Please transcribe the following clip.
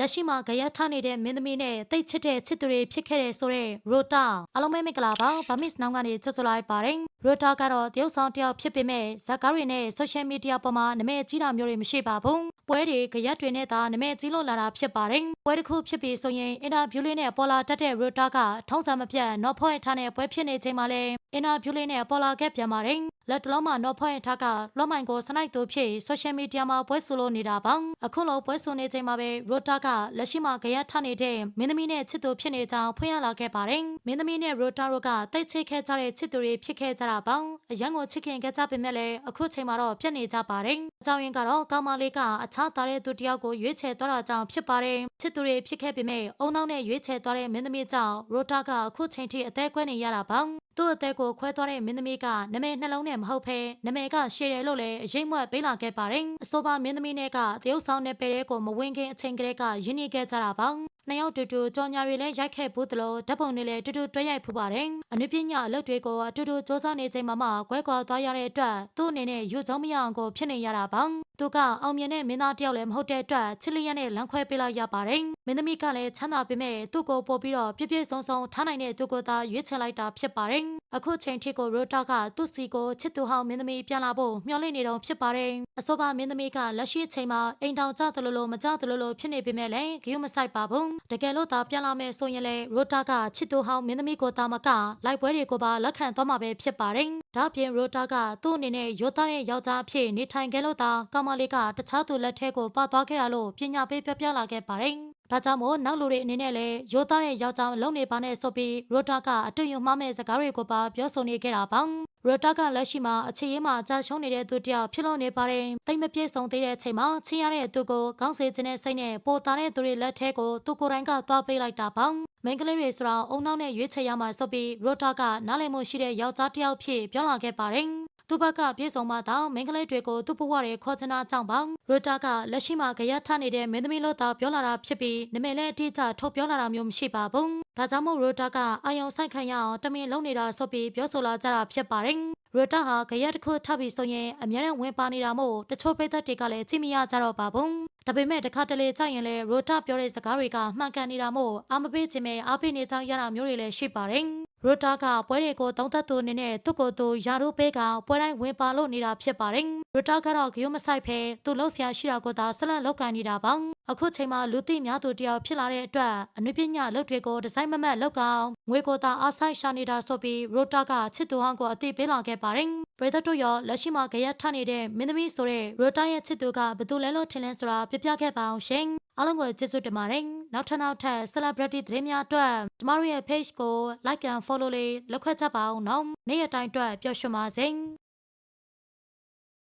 လက်ရှိမှာကြရက်ထနေတဲ့မင်းသမီးနဲ့တိတ်ချစ်တဲ့ချစ်သူတွေဖြစ်ခဲ့တဲ့ဆိုတဲ့ရိုတာအားလုံးပဲမင်္ဂလာပါဗမစ်နောင်ကနေကြိုဆိုလိုက်ပါတယ်ရိုတာကတော့တရုတ်ဆောင်တစ်ယောက်ဖြစ်ပေမဲ့ဇာတ်ကားတွေနဲ့ဆိုရှယ်မီဒီယာပေါ်မှာနာမည်ကြီးတာမျိုးတွေမရှိပါဘူးပွဲတွေကြရက်တွေနဲ့သာနာမည်ကြီးလို့လာတာဖြစ်ပါတယ် ပွဲတစ်ခုဖြစ်ပြီးဆိုရင်အင်တာဗျူးလေးနဲ့ပေါ်လာတတ်တဲ့ရိုတာကထုံးစံမပြတ်နော်ဖွဲ့ထားတဲ့ပွဲဖြစ်နေချိန်မှာလဲအင်တာဗျူးလေးနဲ့ပေါ်လာခဲ့ပြန်ပါတယ်လက်တလုံးမှာနော်ဖွဲ့ထားကလော့မိုင်ကိုစနိုက်သူဖြစ်ဆိုရှယ်မီဒီယာမှာပွဲဆိုလို့နေတာပါအခုလိုပွဲဆိုနေချိန်မှာပဲရိုတာကလက်ရှိမှာကြရက်ထနေတဲ့မင်းသမီးနဲ့ချစ်သူဖြစ်နေကြောင်းဖွင့်ရလာခဲ့ပါတယ်မင်းသမီးနဲ့ရိုတာတို့ကတိတ်ချိတ်ခဲ့ကြတဲ့ချစ်သူတွေဖြစ်ခဲ့ကြတာပါအရန်ကိုချစ်ခင်ခဲ့ကြပေမဲ့လည်းအခုချိန်မှာတော့ပြတ်နေကြပါတယ်အကြောင်းရင်းကတော့ကောင်းမလေးကအခြားသားတဲ့သူတယောက်ကိုရွေးချယ်သွားတာကြောင့်ဖြစ်ပါတယ်ချစ်သူတွေဖြစ်ခဲ့ပေမဲ့အုံနောက်နဲ့ရွေးချယ်သွားတဲ့မင်းသမီးကြောင့်ရိုတာကအခုချိန်ထိအသက်ကွဲနေရတာပါသူ့အသက်ကိုခွဲသွားတဲ့မင်းသမီးကနာမည်နှလုံးနဲ့မဟုတ်ဘဲနာမည်ကရှည်တယ်လို့လည်းအရေးမွက်ပေးလာခဲ့ပါတယ်အဆိုပါမင်းသမီးနဲ့ကတရုတ်ဆောင်တဲ့ပဲတဲ့ကိုမဝင်ခင်အချိန်ကလေးကယဉ်နေခဲ့ကြတာပါနှစ်ယောက်တူတူကြော်ညာတွေလည်းရိုက်ခဲ့ဘူးသလိုဓာတ်ပုံတွေလည်းတူတူတွဲရိုက်ဖူးပါတယ်။အနုပညာအလုပ်တွေကိုအတူတူစ조사နေချိန်မှာမှကွဲကွာသွားရတဲ့အတွက်သူ့အနေနဲ့ယူဆုံးမရအောင်ကိုဖြစ်နေရတာပါ။ သူကအောင်မြင်တဲ့မင်းသားတယောက်လည်းမဟုတ်တဲ့အတွက်ချစ်လျက်နဲ့လမ်းခွဲပေးလိုက်ရပါတယ်။မင်းသမီးကလည်းချမ်းသာပေမဲ့သူ့ကိုပို့ပြီးတော့ပြည့်ပြည့်စုံစုံထားနိုင်တဲ့သူကိုသာရွေးချယ်လိုက်တာဖြစ်ပါတယ်။ အခုချိန်ထိကိုရိုတာကသူ့စီကိုချစ်သူဟောင်းမင်းသမီးပြန်လာဖို့မျှော်လင့်နေတော့ဖြစ်ပါတယ်။အဆိုပါမင်းသမီးကလက်ရှိချိန်မှာအိမ်တောင်ကျသလိုလိုမကျသလိုလိုဖြစ်နေပေမဲ့လည်းဂရုမစိုက်ပါဘူး။တကယ်လို့သာပြန်လာမယ်ဆိုရင်လေရိုတာကချစ်သူဟောင်းမင်းသမီးကိုတာမကလိုက်ပွဲတွေကိုပါလက်ခံသွားမှာပဲဖြစ်ပါတယ်။ဒါ့အပြင်ရိုတာကသူ့အနေနဲ့ရိုသားတဲ့ယောက်ျားအဖြစ်နေထိုင်ခဲ့လို့သာကောင်မလေးကတခြားသူလက်ထဲကိုပါသွားခဲ့တာလို့ပညာပေးပြောပြလာခဲ့ပါတယ်။ ဒါကြောင့်မို့နောက်လူတွေအနေနဲ့လည်းရိုသားတဲ့ယောက်ျားလုံနေပါနဲ့ဆိုပြီးရိုတာကအတူယူမှားမဲ့စကားတွေကိုပါပြောဆိုနေခဲ့တာပါ။ရိုတာကလက်ရှိမှာအခြေရေးမှာကြာရှုံးနေတဲ့သူတယောက်ဖြစ်လို့နေပါတယ်။တိတ်မပြေဆုံးသေးတဲ့အချိန်မှာချင်းရတဲ့သူကိုကောင်းစေခြင်းနဲ့စိတ်နဲ့ပိုတာတဲ့သူတွေလက်ထဲကိုသူကိုယ်တိုင်ကသွားပေးလိုက်တာပါ။မိန်းကလေးတွေဆိုတာအုံနောက်နဲ့ရွေးချယ်ရမှာဆိုပြီးရိုတာကနားလည်မှုရှိတဲ့ယောက်ျားတစ်ယောက်ဖြစ်ပြောလာခဲ့ပါတယ်။ သူ့ဘက်ကပြေဆုံးမှသာမိန်းကလေးတွေကိုသူ့ဘဝရဲ့ခေါ်ချနာကြောင့်ပါရိုတာကလက်ရှိမှာကြရက်ထနေတဲ့မင်းသမီးလို့သာပြောလာတာဖြစ်ပြီးနမည်လည်းအတိအကျထုတ်ပြောလာတာမျိုးမရှိပါဘူး။ဒါကြောင့်မို့ရိုတာကအာယုံဆိုင်ခံရအောင်တမင်လုံးနေတာဆိုပြီးပြောဆိုလာကြတာဖြစ်ပါတယ်။ရိုတာဟာကြရက်တစ်ခုထပ်ပြီးဆိုရင်အများနဲ့ဝင်ပါနေတာမို့တချို့ပြည်သက်တွေကလည်းကြည့်မရကြတော့ပါဘူး။ဒါပေမဲ့တစ်ခါတလေကြရင်လည်းရိုတာပြောတဲ့စကားတွေကမှန်ကန်နေတာမို့အာမပေးခြင်းပဲအားပေးနေကြောင်းရတာမျိုးတွေလည်းရှိပါတယ်။ ရိုတာကပွဲတွေကိုတောင်းတသူအနေနဲ့သူ့ကိုယ်သူယာတို့ပေးကပွဲတိုင်းဝင်ပါလို့နေတာဖြစ်ပါတယ်။ရိုတာကတော့ဂယုမဆိုင်ဖဲသူ့လောက်ဆရာရှိတာကိုသာဆက်လက်လောက်ကန်နေတာပါ။အခုချိန်မှာလူသိများသူတယောက်ဖြစ်လာတဲ့အတွက်အနုပညာလုပ်တွေကိုဒီဇိုင်းမမတ်လောက်ကောင်ငွေကိုသာအားဆိုင်ရှာနေတာဆိုပြီးရိုတာကချစ်သူဟောင်းကိုအသိပေးလာခဲ့ပါတယ်။ပရိသတ်တို့ရောလက်ရှိမှာကြရက်ထနေတဲ့မင်းသမီးဆိုတဲ့ရိုတာရဲ့ချစ်သူကဘယ်သူလဲလို့ထင်လဲဆိုတာပြပြခဲ့ပါအောင်ရှင်။အားလုံးကိုကျေးဇူးတင်ပါတယ်။ နောက်ထပ်နောက်ထပ် celebrity သတင်းများအတွက်ကျမတို့ရဲ့ page ကို like and follow လေးလုပ်ခွင့်ကြပါအောင်နော်။နေ့ရက်တိုင်းအတွက်ပျော်ရွှင်ပါစေ။